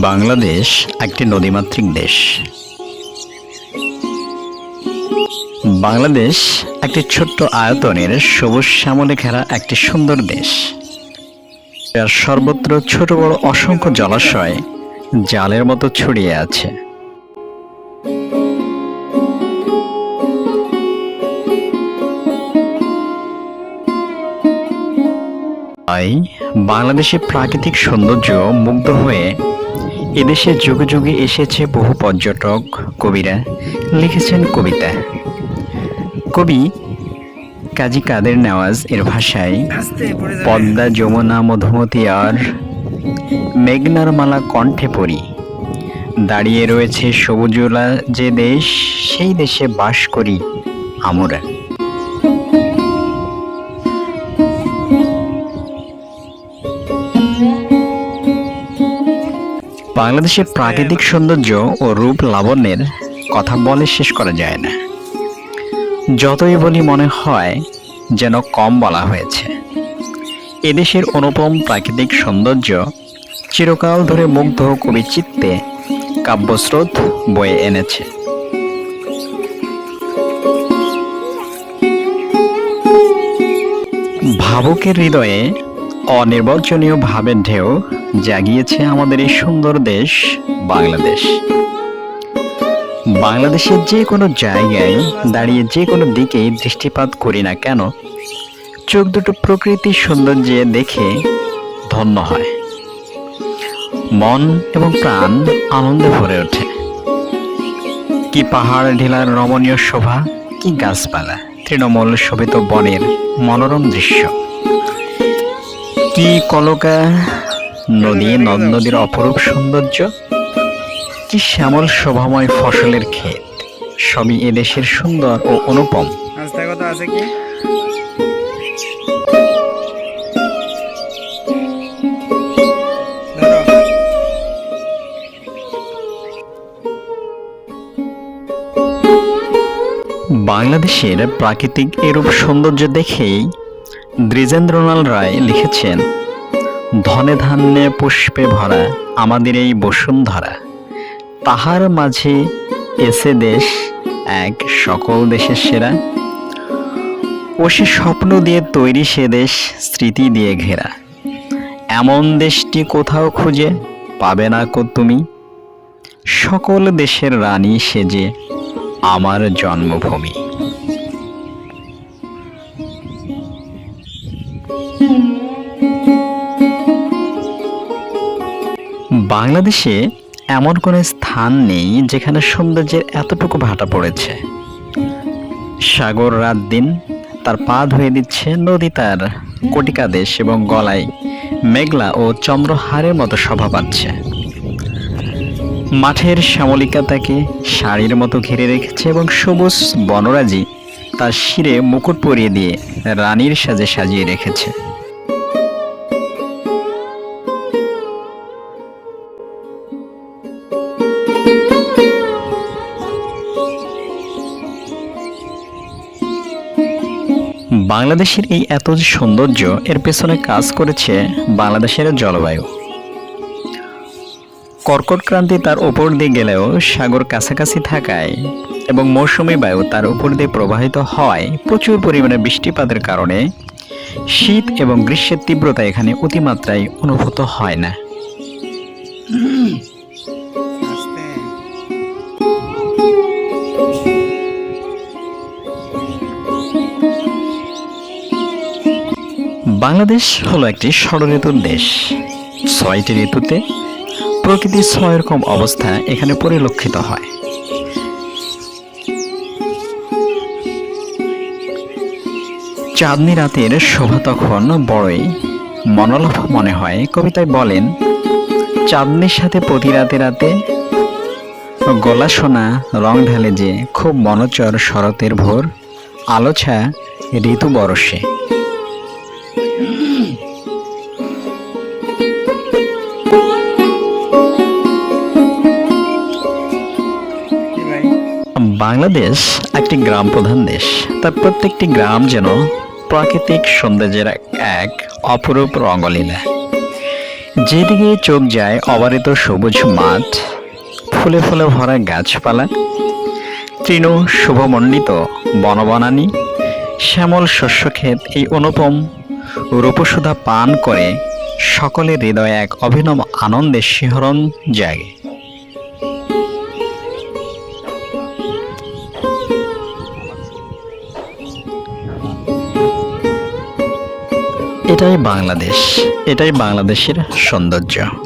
বাংলাদেশ একটি নদীমাতৃক দেশ। বাংলাদেশ একটি ছোট্ট আয়তনের সবুজ শ্যামলে ঘেরা একটি সুন্দর দেশ। যার সর্বত্র ছোট বড় অসংখ্য জলাশয় জালের মতো ছড়িয়ে আছে। তাই বাংলাদেশের প্রাকৃতিক সৌন্দর্য মুগ্ধ হয়ে এদেশে যুগে যুগে এসেছে বহু পর্যটক কবিরা, লিখেছেন কবিতা। কবি কাজী কাদের নেওয়াজ এর ভাষায়, পদ্মা, যমুনা, মধুমতি আর মেঘনার মালা কণ্ঠে পড়ি দাঁড়িয়ে রয়েছে সবুজলা যে দেশ, সেই দেশে বাস করি আমরা। বাংলাদেশের প্রাকৃতিক সৌন্দর্য ও রূপ লাবণ্যের কথা বলে শেষ করা যায় না। যতই বলি মনে হয় যেন কম বলা হয়েছে। এদেশের অনুপম প্রাকৃতিক সৌন্দর্য চিরকাল ধরে মুগ্ধ কবি চিত্তে কাব্যস্রোত বয়ে এনেছে। ভাবুকের হৃদয়ে অনির্বচনীয় ভাবের ঢেউ জাগিয়েছে আমাদের এই সুন্দর দেশ, বাংলাদেশ। বাংলাদেশের যে কোনো জায়গায় দাঁড়িয়ে যে কোনো দিকেই দৃষ্টিপাত করি না কেন, চোখ দুটো প্রকৃতির সৌন্দর্যে দেখে ধন্য হয়। মন এবং প্রাণ আনন্দে ভরে ওঠে। কি পাহাড় ঢিলার রমণীয় শোভা, কি গাছপালা, তৃণমূল শোভিত বনের মনোরম দৃশ্য। কি কলকা নদী নদ নদীর অপরূপ সৌন্দর্য কি শ্যামল শোভাময় ফসলের ক্ষেত। সবই এদেশের সুন্দর ও অনুপম। আছে কি? বাংলাদেশের প্রাকৃতিক এরূপ সৌন্দর্য দেখেই দ্বিজেন্দ্রলাল রায় লিখেছেন, ধনে ধান্যে পুষ্পে ভরা আমাদের এই বসুন্ধরা। তাহার মাঝে এসে দেশ এক সকল দেশের সেরা। ও সে স্বপ্ন দিয়ে তৈরি সে দেশ স্মৃতি দিয়ে ঘেরা। এমন দেশটি কোথাও খুঁজে পাবে না কো তুমি। সকল দেশের রানী সেজে আমার জন্মভূমি। বাংলাদেশে এমন কোনো স্থান নেই যেখানে সৌন্দর্যের এতটুকু ভাটা পড়েছে। সাগর রাত দিন তার পা ধুয়ে দিচ্ছে নদী তার কটিকাদেশ এবং গলায় মেঘলা ও চন্দ্রহারের মতো শোভা পাচ্ছে। মাঠের শ্যামলিকা তাকে শাড়ির মতো ঘিরে রেখেছে এবং সবুজ বনরাজি তার শিরে মুকুট পরিয়ে দিয়ে রানীর সাজে সাজিয়ে রেখেছে। বাংলাদেশের এই এত সৌন্দর্য, এর পেছনে কাজ করেছে বাংলাদেশের জলবায়ু। কর্কট ক্রান্তি তার উপর দিয়ে গেলেও সাগর কাছাকাছি থাকায় এবং মৌসুমী বায়ু তার উপর দিয়ে প্রবাহিত হয় প্রচুর পরিমাণে বৃষ্টিপাতের কারণে শীত এবং গ্রীষ্মের তীব্রতা এখানে অতিমাত্রায় অনুভূত হয় না। বাংলাদেশ হলো একটি ষড়ঋতুর দেশ। ছয়টি ঋতুতে প্রকৃতির ছয় রকম অবস্থা এখানে পরিলক্ষিত হয়। চাঁদনি রাতের শোভা তখন বড়ই। মনোলোভ মনে হয়, কবিতায় বলেন, চাঁদনির সাথে প্রতি রাতে রাতে গলা সোনা, রং ঢালে যে খুব মনোচর শরতের ভোর, আলোছা ঋতু বরসে। বাংলাদেশ একটি গ্রাম প্রধান দেশ। তার প্রত্যেকটি গ্রাম যেন প্রাকৃতিক সৌন্দর্যের এক- অপরূপ রঙ্গলীলা। যেদিকে চোখ যায় অবারিত সবুজ মাঠ, ফুলে ফুলে ভরা গাছপালা, তৃণ শুভমণ্ডিত বনবনানি, শ্যামল শস্যক্ষেত এই অনুপম রূপসুধা পান করে সকলের হৃদয়ে এক অভিনব আনন্দের শিহরণ জাগে। এটাই বাংলাদেশ, এটাই বাংলাদেশের সৌন্দর্য।